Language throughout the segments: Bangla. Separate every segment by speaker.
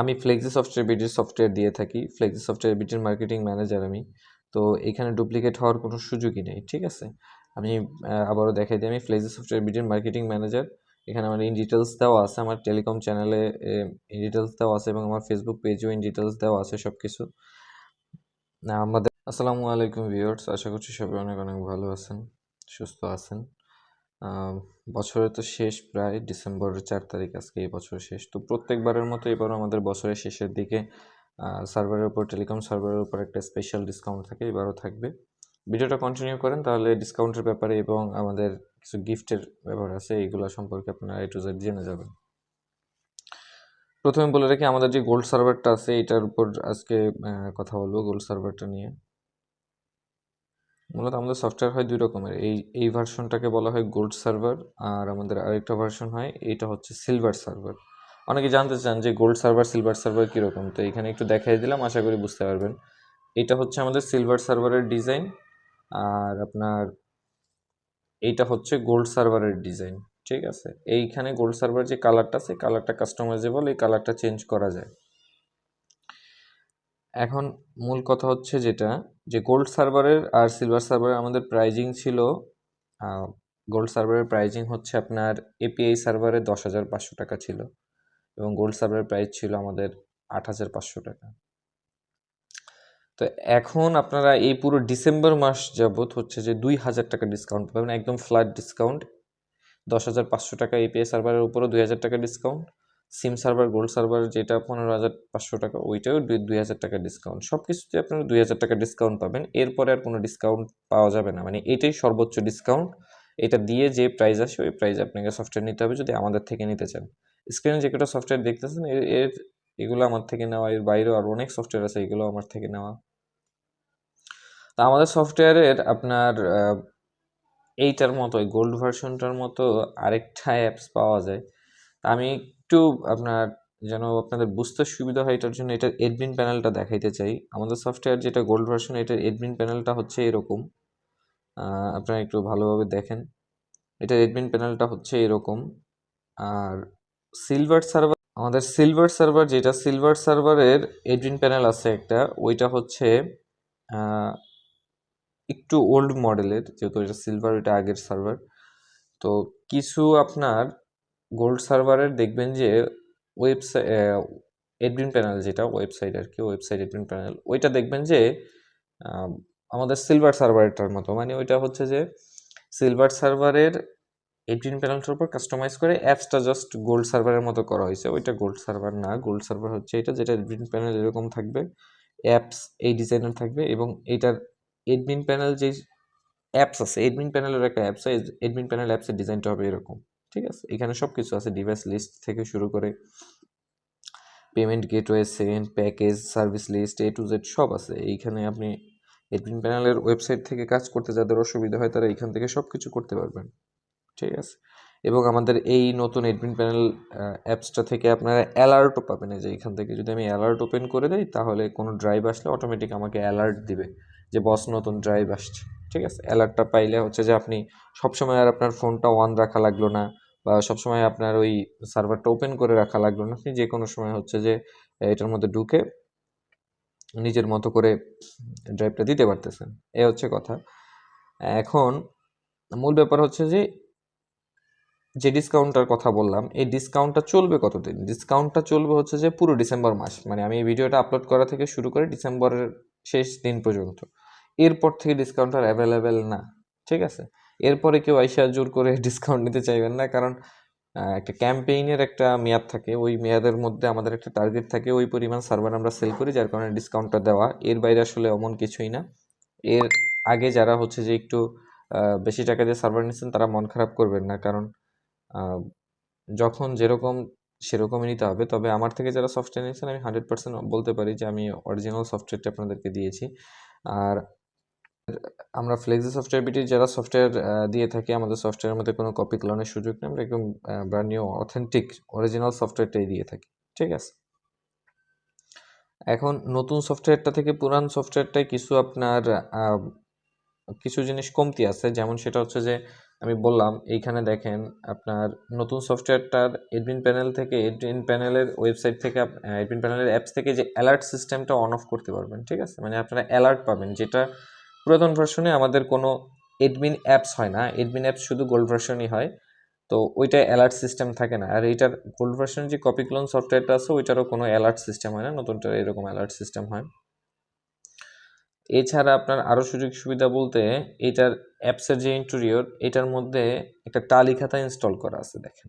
Speaker 1: আমি ফ্লেক্সি সফটওয়্যার বিটির সফটওয়্যার দিয়ে থাকি। ফ্লেক্সি সফটওয়্যার বিটির মার্কেটিং ম্যানেজার আমি। তো এখানে ডুপ্লিকেট হওয়ার কোনো সুযোগই নেই, ঠিক আছে? আমি আবারও দেখাই দিই, আমি ফ্লেক্সি সফটওয়্যার বিটির মার্কেটিং ম্যানেজার এখানে আমার ইন ডিটেলস দেওয়া আছে, আমার টেলিকম চ্যানেলে ইন ডিটেলস দেওয়া আছে এবং আমার ফেসবুক পেজেও ইন ডিটেলস দেওয়া আছে সব কিছু আমাদের আসসালামু আলাইকুম ভিউয়ার্স আশা করছি সবাই অনেক অনেক ভালো আছেন, সুস্থ আছেন। বছরের তো শেষ প্রায় ডিসেম্বরের চার তারিখ, আজকে এই বছর শেষ। তো প্রত্যেকবারের মতো এবারও আমাদের বছরের শেষের দিকে সার্ভারের উপর টেলিকম সার্ভারের উপর একটা স্পেশাল ডিসকাউন্ট থাকে, এবারও থাকবে। ভিডিওটা কন্টিনিউ করেন, তাহলে ডিসকাউন্টের ব্যাপারে এবং আমাদের কিছু গিফটের ব্যাপার আছে এইগুলো সম্পর্কে আপনারা এ টু জেড জেনে যাবেন। প্রথমে বলে রাখি, আমাদের যে গোল্ড সার্ভারটা আছে, এটার উপর আজকে কথা বলব গোল্ড সার্ভারটা নিয়ে। মূলত আমাদের সফটওয়্যার হয় দুই রকমের। এই এই ভার্সনটাকে বলা হয় গোল্ড সার্ভার আর আমাদের আরেকটা ভার্সন হয়, এটা হচ্ছে সিলভার সার্ভার অনেকে জানতে চান যে গোল্ড সার্ভার সিলভার সার্ভার কীরকম? তো এখানে একটু দেখাই দিলাম, আশা করি বুঝতে পারবেন। এটা হচ্ছে আমাদের সিলভার সার্ভারের ডিজাইন আর আপনার এইটা হচ্ছে গোল্ড সার্ভারের ডিজাইন ঠিক আছে? এইখানে গোল্ড সার্ভার যে কালারটা সেই কালারটা কাস্টমাইজেবল এই কালারটা চেঞ্জ করা যায়। এখন মূল কথা হচ্ছে যেটা, যে গোল্ড সার্ভারের আর সিলভার সার্ভারের আমাদের প্রাইজিং ছিল গোল্ড সার্ভারের প্রাইজিং হচ্ছে আপনার এপিআই সার্ভারে দশ হাজার পাঁচশো টাকা ছিল এবং গোল্ড সার্ভারের প্রাইস ছিল আমাদের আট হাজার পাঁচশো টাকা। তো এখন আপনারা এই পুরো ডিসেম্বর মাস যাবৎ হচ্ছে যে দুই হাজার টাকা ডিসকাউন্ট পাবেন, একদম ফ্ল্যাট ডিসকাউন্ট দশ হাজার পাঁচশো টাকা এপিআই সার্ভারের উপরও দুই হাজার টাকা discount SIM server gold server যেটা পনেরো হাজার পাঁচশো টাকা, ওইটাও দুই দুই হাজার টাকা ডিসকাউন্ট সব কিছুতে আপনারা দুই হাজার টাকা ডিসকাউন্ট পাবেন। এরপরে আর কোনো ডিসকাউন্ট পাওয়া যাবে না। মানে এটাই সর্বোচ্চ ডিসকাউন্ট এটা দিয়ে যে প্রাইস আসে, ওই প্রাইস আপনাকে সফটওয়্যার নিতে হবে যদি আমাদের থেকে নিতে চান। স্ক্রিনে যে কটা সফটওয়্যার দেখতেছেন, এর এগুলো আমার থেকে নেওয়া, এর বাইরেও আরও অনেক সফটওয়্যার আছে, এগুলো আমার থেকে নেওয়া। তা আমাদের সফটওয়্যারের আপনার এইটার মতো গোল্ড ভার্সনটার মতো আরেকটা অ্যাপস পাওয়া যায়। তা আমি একটু আপনার যেন আপনাদের বুঝতে সুবিধা হয়, এটার জন্য এটার এডমিন প্যানেলটা দেখাইতে চাই। আমাদের সফটওয়্যার যেটা গোল্ড ভার্সন এটার এডমিন প্যানেলটা হচ্ছে এরকম। আপনারা একটু ভালোভাবে দেখেন। এটার এডমিন প্যানেলটা হচ্ছে এরকম। আর সিলভার সার্ভার আমাদের সিলভার সার্ভার যেটা সিলভার সার্ভারের এডমিন প্যানেল আছে একটা, ওইটা হচ্ছে একটু ওল্ড মডেলের যেহেতু এটা সিলভার এটা আগের সার্ভার তো কিছু আপনার গোল্ড সার্ভারের দেখবেন যে ওয়েবসাইট এডমিন প্যানেল যেটা ওয়েবসাইট আর কি ওয়েবসাইট এডমিন প্যানেল ওইটা দেখবেন যে আমাদের সিলভার সার্ভারটার মতো। মানে ওইটা হচ্ছে যে সিলভার সার্ভারের এডমিন প্যানেলটার উপর কাস্টমাইজ করে অ্যাপসটা জাস্ট গোল্ড সার্ভারের মতো করা হয়েছে। ওইটা গোল্ড সার্ভার না গোল্ড সার্ভার হচ্ছে এটা যেটা এডমিন প্যানেল এরকম থাকবে অ্যাপস এই ডিজাইনের থাকবে এবং এইটার এডমিন প্যানেল যে অ্যাপস আছে এডমিন প্যানেলের একটা অ্যাপস এডমিন প্যানেল অ্যাপসের ডিজাইনটা হবে এরকম। ঠিক আছে? এখানে সব কিছু আছে। ডিভাইস লিস্ট থেকে শুরু করে payment gateway send package service list A to Z সব আছে। এইখানে আপনি এডমিন প্যানেলের ওয়েবসাইট থেকে কাজ করতে যাদের অসুবিধা হয় তারা এখান থেকে সব কিছু করতে পারবেন। ঠিক আছে? এবং আমাদের এই নতুন এডমিন প্যানেল অ্যাপসটা থেকে আপনারা অ্যালার্টও পাবেন। যে এখান থেকে যদি আমি অ্যালার্ট ওপেন করে দিই, তাহলে কোনো ড্রাইভ আসলে অটোমেটিক আমাকে অ্যালার্ট দিবে যে বস নতুন ড্রাইভ আসছে। ঠিক আছে? অ্যালার্টটা পাইলে হচ্ছে যে, আপনি সবসময় আর আপনার ফোনটা অন রাখা লাগল না। বা সবসময় আপনার ওই সার্ভারটা ওপেন করে রাখা লাগল না। আপনি যে কোনো সময় হচ্ছে যে, এটার মধ্যে ঢুকে নিজের মতো করে ড্রাইভটা দিতে পারতেছেন। এ হচ্ছে কথা। এখন মূল ব্যাপার হচ্ছে যে যে ডিসকাউন্টটার কথা বললাম, এই ডিসকাউন্টটা চলবে কতদিন? ডিসকাউন্টটা চলবে হচ্ছে যে, পুরো ডিসেম্বর মাস। মানে আমি এই ভিডিওটা আপলোড করা থেকে শুরু করে ডিসেম্বরের শেষ দিন পর্যন্ত। এরপর থেকে ডিসকাউন্টটা অ্যাভেলেবেল না। ঠিক আছে? এরপরে কেউ আইসা জোর করে ডিসকাউন্ট নিতে চাইবেন না। কারণ একটা ক্যাম্পেইনের একটা মেয়াদ থাকে। ওই মেয়াদের মধ্যে আমাদের একটা টার্গেট থাকে। ওই পরিমাণ সার্ভার আমরা সেল করি, যার কারণে ডিসকাউন্টটা দেওয়া। এর বাইরে আসলে অমন কিছুই না। এর আগে যারা হচ্ছে যে একটু বেশি টাকা দিয়ে সার্ভার নিচ্ছেন, তারা মন খারাপ করবেন না। কারণ যখন যেরকম, সেরকমই নিতে হবে। তবে আমার থেকে যারা সফটওয়্যার নিয়েছেন আমি হান্ড্রেড পার্সেন্ট বলতে পারি যে আমি অরিজিনাল সফটওয়্যারটা আপনাদেরকে দিয়েছি। আর আমরা ফ্লেক্সি সফটওয়্যার বিটির যারা সফটওয়্যার দিয়ে থাকি, আমাদের সফটওয়্যারের মধ্যে কোনো কপি ক্লোনের সুযোগ নেই। আমরা একদম ব্র্যান্ড নিউ অথেন্টিক অরিজিনাল সফটওয়্যারটাই দিয়ে থাকি। ঠিক আছে? এখন নতুন সফটওয়্যারটা থেকে পুরান সফটওয়্যারটায় কিছু আপনার কিছু জিনিস কমতি আছে। যেমন সেটা হচ্ছে যে, আমি বললাম, এইখানে দেখেন আপনার নতুন সফটওয়্যারটার এডমিন প্যানেল থেকে এডমিন প্যানেলের ওয়েবসাইট থেকে এডমিন প্যানেলের অ্যাপস থেকে যে অ্যালার্ট সিস্টেমটা অন অফ করতে পারবেন। ঠিক আছে? মানে আপনারা অ্যালার্ট পাবেন, যেটা পুরাতন ভার্সনে আমাদের কোনো এডমিন অ্যাপস হয় না। এডমিন অ্যাপস শুধু গোল্ড ভার্সনই হয়। তো ওইটা অ্যালার্ট সিস্টেম থাকে না। আর এইটার গোল্ড ভার্সনের যে কপি ক্লোন সফটওয়্যারটা আছে, ওইটারও কোনো অ্যালার্ট সিস্টেম হয় না। নতুনটার এরকম অ্যালার্ট সিস্টেম হয়। এছাড়া আপনার আরও সুযোগ সুবিধা বলতে এটার অ্যাপসের যে ইন্টেরিয়র এটার মধ্যে একটা টালি খাতা ইনস্টল করা আছে, দেখেন।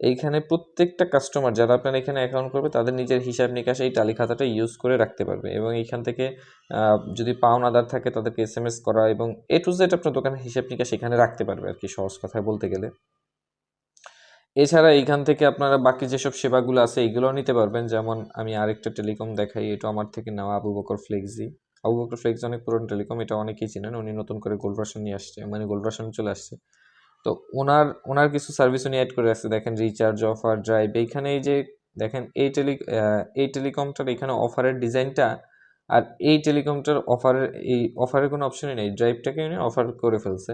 Speaker 1: এইখানে প্রত্যেকটা কাস্টমার যারা আপনার এখানে অ্যাকাউন্ট করবে, তাদের নিজের হিসাব নিকাশ এই টালি খাতাটা ইউজ করে রাখতে পারবে। এবং এইখান থেকে যদি পাওনাদার থাকে, তাদেরকে এস এম এস করা এবং এ টু জেড আপনার দোকানের হিসাব নিকাশ এখানে রাখতে পারবে আর কি সহজ কথায় বলতে গেলে। এছাড়া এইখান থেকে আপনারা বাকি যেসব সেবাগুলো আছে, এইগুলোও নিতে পারবেন। যেমন আমি আরেকটা টেলিকম দেখাই, এটা আমার থেকে নেওয়া আবু বকর ফ্লেক্সি। আবু বকর ফ্লেক্স অনেক পুরনো টেলিকম, এটা অনেকেই চিনেন। উনি নতুন করে গোল্ড ভার্সন নিয়ে আসছে মানে গোল্ড ভার্সন চলে আসছে। তো ওনার ওনার কিছু সার্ভিস উনি অ্যাড করে রাখছে। দেখেন রিচার্জ অফার ড্রাইভ এইখানে এই যে, দেখেন এই টেলি এই টেলিকমটার এখানে অফারের ডিজাইনটা আর এই টেলিকমটার অফারের এই অফারের কোনো অপশনই নেই। ড্রাইভটাকে উনি অফার করে ফেলছে।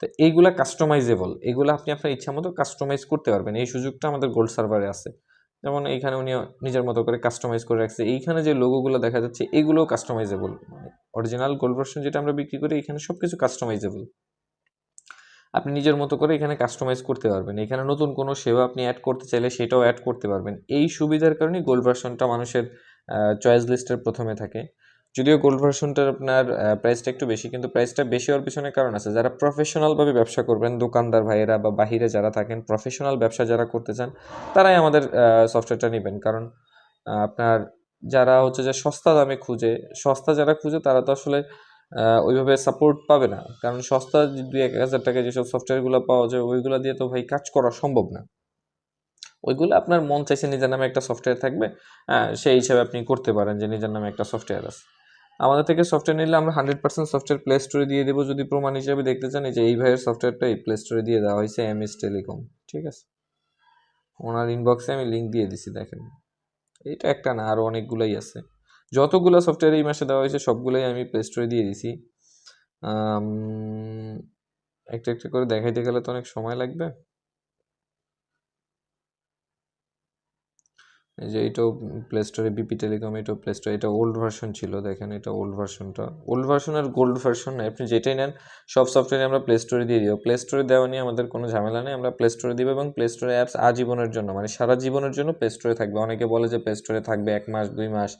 Speaker 1: তো এইগুলা কাস্টমাইজেবল এগুলো আপনি আপনার ইচ্ছা মতো কাস্টমাইজ করতে পারবেন। এই সুযোগটা আমাদের গোল্ড সার্ভারে আছে। যেমন এইখানে উনি নিজের মতো করে কাস্টমাইজ করে রাখছে। এইখানে যে লোগোগুলো দেখা যাচ্ছে, এগুলোও কাস্টমাইজেবল অরিজিনাল গোল্ড ভার্সন যেটা আমরা বিক্রি করি, এখানে সব কিছু কাস্টমাইজেবল আপনি নিজের মতো করে এখানে কাস্টমাইজ করতে পারবেন। এখানে নতুন কোনো সেবা আপনি অ্যাড করতে চাইলে সেটাও অ্যাড করতে পারবেন। এই সুবিধার কারণেই গোল্ড ভার্সনটা মানুষের চয়েস লিস্টের প্রথমে থাকে। যদিও গোল্ড ভার্সনটার আপনার প্রাইসটা একটু বেশি, কিন্তু প্রাইসটা বেশি হওয়ার পিছনে কারণ আছে। যারা প্রফেশনালভাবে ব্যবসা করবেন, দোকানদার ভাইয়েরা বা বাহিরে যারা থাকেন প্রফেশনাল ব্যবসা যারা করতে চান, তারাই আমাদের সফটওয়্যারটা নেবেন। কারণ আপনার যারা হচ্ছে যে সস্তা দামে খুঁজে, সস্তা যারা খুঁজে, তারা তো আসলে ওইভাবে সাপোর্ট পাবে না। কারণ সস্তা দুই এক হাজার টাকায় যেসব সফটওয়্যারগুলো পাওয়া যায়, ওইগুলো দিয়ে তো ভাই কাজ করা সম্ভব না। ওইগুলো আপনার মন চাইছে নিজের নামে একটা সফটওয়্যার থাকবে হ্যাঁ সেই হিসাবে আপনি করতে পারেন যে নিজের নামে একটা সফটওয়্যার আছে। আমাদের থেকে সফটওয়্যার নিলে আমরা হান্ড্রেড পার্সেন্ট সফটওয়্যার প্লে স্টোরে দিয়ে দেবো যদি প্রমাণ হিসাবে দেখতে চান যে এই ভাইয়ের সফটওয়্যারটা এই প্লে স্টোরে দিয়ে দেওয়া হয়েছে এম এস টেলিকম, ঠিক আছে? ওনার ইনবক্সে আমি লিঙ্ক দিয়ে দিছি, দেখেন। এইটা একটা না আরও অনেকগুলোই আছে। যতগুলো সফটওয়্যার এই মাসে দেওয়া হয়েছে, সবগুলোই আমি প্লে স্টোরে দিয়ে দিছি। একটা একটা করে দেখাইতে গেলে তো অনেক সময় লাগবে। এই যে এটাও প্লে স্টোরে বিপি টেলিকম এটাও প্লে স্টোরে এটা ওল্ড ভার্সন ছিল, দেখেন এটা ওল্ড ভার্সনটা ওল্ড ভার্সন আর গোল্ড ভার্সন আপনি যেটাই নেন, সব সফটওয়্যার আমরা প্লে স্টোরে দিয়ে দিব। প্লে স্টোরে দেওয়া নিয়ে আমাদের কোনো ঝামেলা নেই, আমরা প্লে স্টোরে দিব এবং প্লে স্টোরে অ্যাপস আজীবনের জন্য মানে সারা জীবনের জন্য প্লে স্টোরে থাকবে। অনেকে বলে যে প্লে স্টোরে থাকবে এক মাস, দুই মাস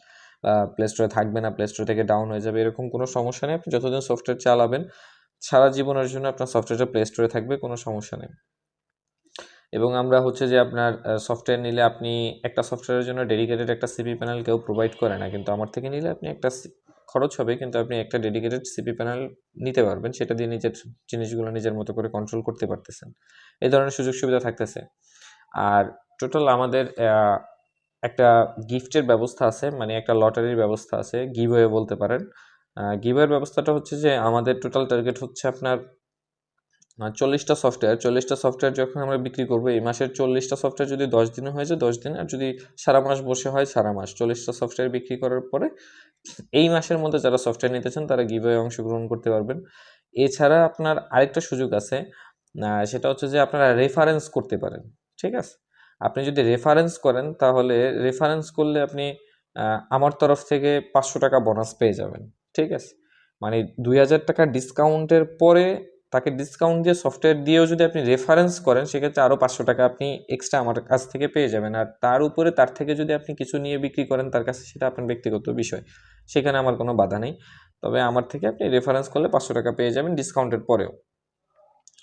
Speaker 1: প্লে স্টোরে থাকবে না প্লে স্টোর থেকে ডাউন হয়ে যাবে, এরকম কোনো সমস্যা নেই। আপনি যতদিন সফটওয়্যার চালাবেন, সারা জীবনের জন্য আপনার সফটওয়্যারটা প্লে স্টোরে থাকবে, কোনো সমস্যা নেই। এবং আমরা হচ্ছে যে আপনার সফটওয়্যার নিলে আপনি একটা সফটওয়্যারের জন্য ডেডিকেটেড একটা সিপি প্যানেল কেউ প্রোভাইড করে না, কিন্তু আমার থেকে নিলে আপনি একটা খরচ হবে, কিন্তু আপনি একটা ডেডিকেটেড সিপি প্যানেল নিতে পারবেন, সেটা দিয়ে নিজের জিনিসগুলো নিজের মতো করে কন্ট্রোল করতে পারতেছেন। এই ধরনের সুযোগ সুবিধা থাকতেছে। আর টোটাল আমাদের একটা গিফটের ব্যবস্থা আছে মানে একটা লটারির ব্যবস্থা আছে গিভওয়ে বলতে পারেন। গিভওয়ের ব্যবস্থাটা হচ্ছে যে, আমাদের টোটাল টার্গেট হচ্ছে আপনার চল্লিশটা সফটওয়্যার চল্লিশটা সফটওয়্যার যখন আমরা বিক্রি করব, এই মাসের চল্লিশটা সফটওয়্যার যদি দশ দিনে হয়ে যায়, দশ দিন, আর যদি সারা মাস বসে হয়, সারা মাস। চল্লিশটা সফটওয়্যার বিক্রি করার পরে, এই মাসের মধ্যে যারা সফটওয়্যার নিতে চান, তারা গিভওয়ে অংশগ্রহণ করতে পারবেন। এছাড়া আপনার আরেকটা সুযোগ আছে সেটা হচ্ছে যে, আপনারা রেফারেন্স করতে পারেন, ঠিক আছে? আপনি যদি রেফারেন্স করেন, তাহলে রেফারেন্স করলে আপনি আমার তরফ থেকে পাঁচশো টাকা বোনাস পেয়ে যাবেন। ঠিক আছে? মানে দুই হাজার টাকা ডিসকাউন্টের পরে তাকে ডিসকাউন্ট দিয়ে সফটওয়্যার দিয়েও যদি আপনি রেফারেন্স করেন, সেক্ষেত্রে আরও পাঁচশো টাকা আপনি এক্সট্রা আমার কাছ থেকে পেয়ে যাবেন। আর তার উপরে তার থেকে যদি আপনি কিছু নিয়ে বিক্রি করেন, তার কাছে সেটা আপনার ব্যক্তিগত বিষয়। সেখানে আমার কোনো বাধা নেই। তবে আমার থেকে আপনি রেফারেন্স করলে পাঁচশো টাকা পেয়ে যাবেন ডিসকাউন্টের পরেও।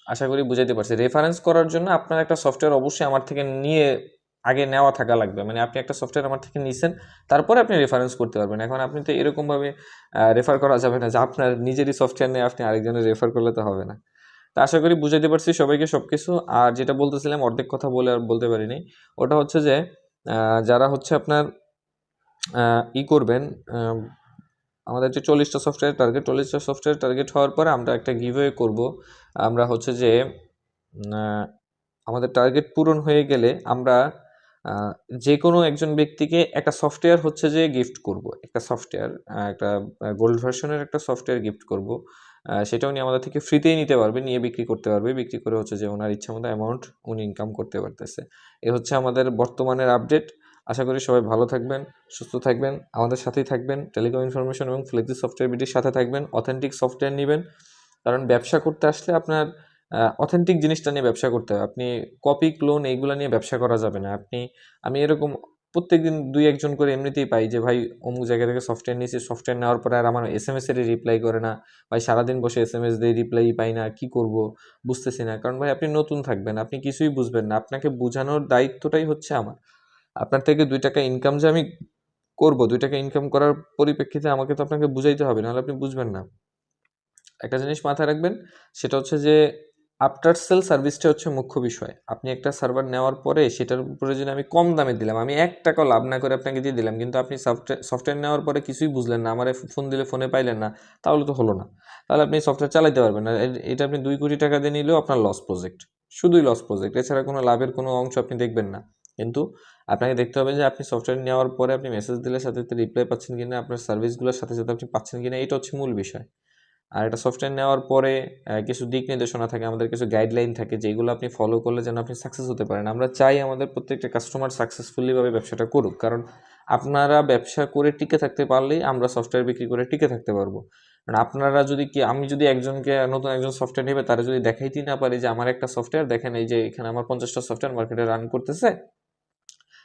Speaker 1: আশা করি বুঝাইতে পারছি। রেফারেন্স করার জন্য আপনার একটা সফটওয়্যার অবশ্যই আমার থেকে নিয়ে, আগে নেওয়া থাকা লাগবে। মানে আপনি একটা সফটওয়্যার আমার থেকে নিছেন, তারপরে আপনি রেফারেন্স করতে পারবেন। এখন আপনি তো এরকমভাবে রেফার করা যাবে না যে আপনার নিজেরই সফটওয়্যার নিয়ে আপনি আরেকজনের রেফার করলে তো হবে না। তো আশা করি বুঝাইতে পারছি সবাইকে সব কিছু আর যেটা বলতেছিলাম, অর্ধেক কথা বলে আর বলতে পারিনি। ওটা হচ্ছে যে যারা হচ্ছে আপনার ই করবেন আমাদের যে চল্লিশটা সফটওয়্যার টার্গেট চল্লিশটা সফটওয়্যার টার্গেট হওয়ার পরে আমরা একটা গিভওয়ে করব। আমরা হচ্ছে যে আমাদের টার্গেট পূরণ হয়ে গেলে আমরা যে কোনো একজন ব্যক্তিকে একটা সফটওয়্যার হচ্ছে যে গিফট করব। একটা সফটওয়্যার একটা গোল্ড ভার্সনের একটা সফটওয়্যার গিফট করব। সেটা উনি আমাদের থেকে ফ্রিতেই নিতে পারবে, নিয়ে বিক্রি করতে পারবে। বিক্রি করে হচ্ছে যে ওনার ইচ্ছা মতো অ্যামাউন্ট উনি ইনকাম করতে পারতেছে। এ হচ্ছে আমাদের বর্তমানের আপডেট আশা করি সবাই ভালো থাকবেন, সুস্থ থাকবেন, আমাদের সাথেই থাকবেন টেলিকম ইনফরমেশন এবং ফ্লেক্সি সফটওয়্যার বিটির সাথে থাকবেন অথেন্টিক সফটওয়্যার নেবেন। কারণ ব্যবসা করতে আসলে আপনার অথেন্টিক জিনিসটা নিয়ে ব্যবসা করতে হবে আপনি কপি ক্লোন এইগুলো নিয়ে ব্যবসা করা যাবে না। আপনি, আমি এরকম প্রত্যেকদিন দুই একজন করে এমনিতেই পাই যে, ভাই, অমুক জায়গা থেকে সফটওয়্যার নিয়েছি সফটওয়্যার নেওয়ার পরে আর আমার এস এম এস এর রিপ্লাই করে না। ভাই, সারাদিন বসে এস এম এস দিয়ে রিপ্লাই পাই না, কি করব? বুঝতেছি না। কারণ ভাই, আপনি নতুন থাকবেন, আপনি কিছুই বুঝবেন না। আপনাকে বোঝানোর দায়িত্বটাই হচ্ছে আমার। আপনার থেকে দুই টাকা ইনকাম যে আমি করব, দুই টাকা ইনকাম করার পরিপ্রেক্ষিতে আমাকে তো আপনাকে বুঝাইতে হবে, নাহলে আপনি বুঝবেন না। একটা জিনিস মাথায় রাখবেন, সেটা হচ্ছে যে আফটার সেল সার্ভিসটা হচ্ছে মুখ্য বিষয়। আপনি একটা সার্ভার নেওয়ার পরে সেটার উপরে যদি আমি কম দামে দিলাম, আমি এক টাকাও লাভ না করে আপনাকে দিয়ে দিলাম, কিন্তু আপনি সফটওয়্যার সফটওয়্যার নেওয়ার পরে কিছুই বুঝলেন না, আমার ফোন দিলে ফোনে পাইলেন না, তাহলে তো হলো না। তাহলে আপনি সফটওয়্যার চালাইতে পারবেন না এটা আপনি দুই কোটি টাকা দিয়ে নিলেও আপনার লস প্রজেক্ট শুধুই লস প্রজেক্ট এছাড়া কোনো লাভের কোনো অংশ আপনি দেখবেন না। কিন্তু আপনাকে দেখতে হবে যে আপনি সফটওয়্যার নেওয়ার পরে আপনি মেসেজ দিলে সাথে সাথে রিপ্লাই পাচ্ছেন কিনা, আপনার সার্ভিসগুলোর সাথে সাথে আপনি পাচ্ছেন কিনা, এটা হচ্ছে মূল বিষয়। আর এটা সফটওয়্যার নেওয়ার পরে কিছু দিক নির্দেশনা থাকে, আমাদের কিছু গাইডলাইন থাকে, যেগুলো আপনি ফলো করলে যেন আপনি সাকসেস হতে পারেন। আমরা চাই আমাদের প্রত্যেকটা কাস্টমার সাকসেসফুলিভাবে ব্যবসাটা করুক, কারণ আপনারা ব্যবসা করে টিকে থাকতে পারলেই আমরা সফটওয়্যার বিক্রি করে টিকে থাকতে পারব। কারণ আপনারা যদি কি, আমি যদি একজনকে, নতুন একজন সফটওয়্যার নেবে, তারা যদি দেখাইতেই না পারি যে আমার একটা সফটওয়্যার দেখেন এই যে এখানে আমার পঞ্চাশটা সফটওয়্যার মার্কেটে রান করতেছে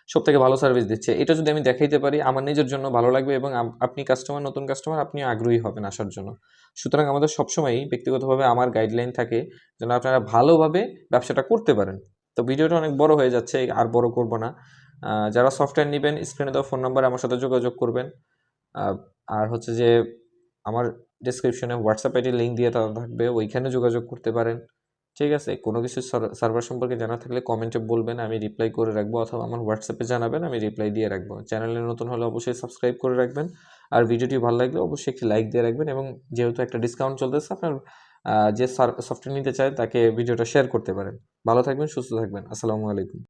Speaker 1: সব থেকে ভালো সার্ভিস দিচ্ছে। এটা যদি আমি দেখাইতে পারি, আমার নিজের জন্য ভালো লাগবে এবং আপনি কাস্টমার নতুন কাস্টমার আপনি আগ্রহী হবেন আসার জন্য। সুতরাং আমাদের সবসময়ই ব্যক্তিগতভাবে আমার গাইডলাইন থাকে যেন আপনারা ভালোভাবে ব্যবসাটা করতে পারেন। তো ভিডিওটা অনেক বড় হয়ে যাচ্ছে, আর বড় করব না। যারা সফটওয়্যার নেবেন স্ক্রিনে দেওয়া ফোন নাম্বারে আমার সাথে যোগাযোগ করবেন। আর হচ্ছে যে, আমার ডিসক্রিপশনে হোয়াটসঅ্যাপ আইডি লিঙ্ক দিয়ে তারা থাকবে, ওইখানে যোগাযোগ করতে পারেন। ঠিক আছে, কোনো কিছু সার্ভার সম্পর্কে জানা থাকলে কমেন্টে বলবেন, আমি রিপ্লাই করে রাখব অথবা আমার হোয়াটসঅ্যাপে জানাবেন, আমি রিপ্লাই দিয়ে রাখব। চ্যানেলে নতুন হলে অবশ্যই সাবস্ক্রাইব করে রাখবেন। আর ভিডিওটি ভালো লাগলে অবশ্যই একটি লাইক দিয়ে রাখবেন এবং যেহেতু একটা ডিসকাউন্ট চলতেছে, আপনার যে সফটওয়্যার নিতে চায়, তাকে ভিডিওটা শেয়ার করতে পারেন। ভালো থাকবেন, সুস্থ থাকবেন। আসসালামু আলাইকুম।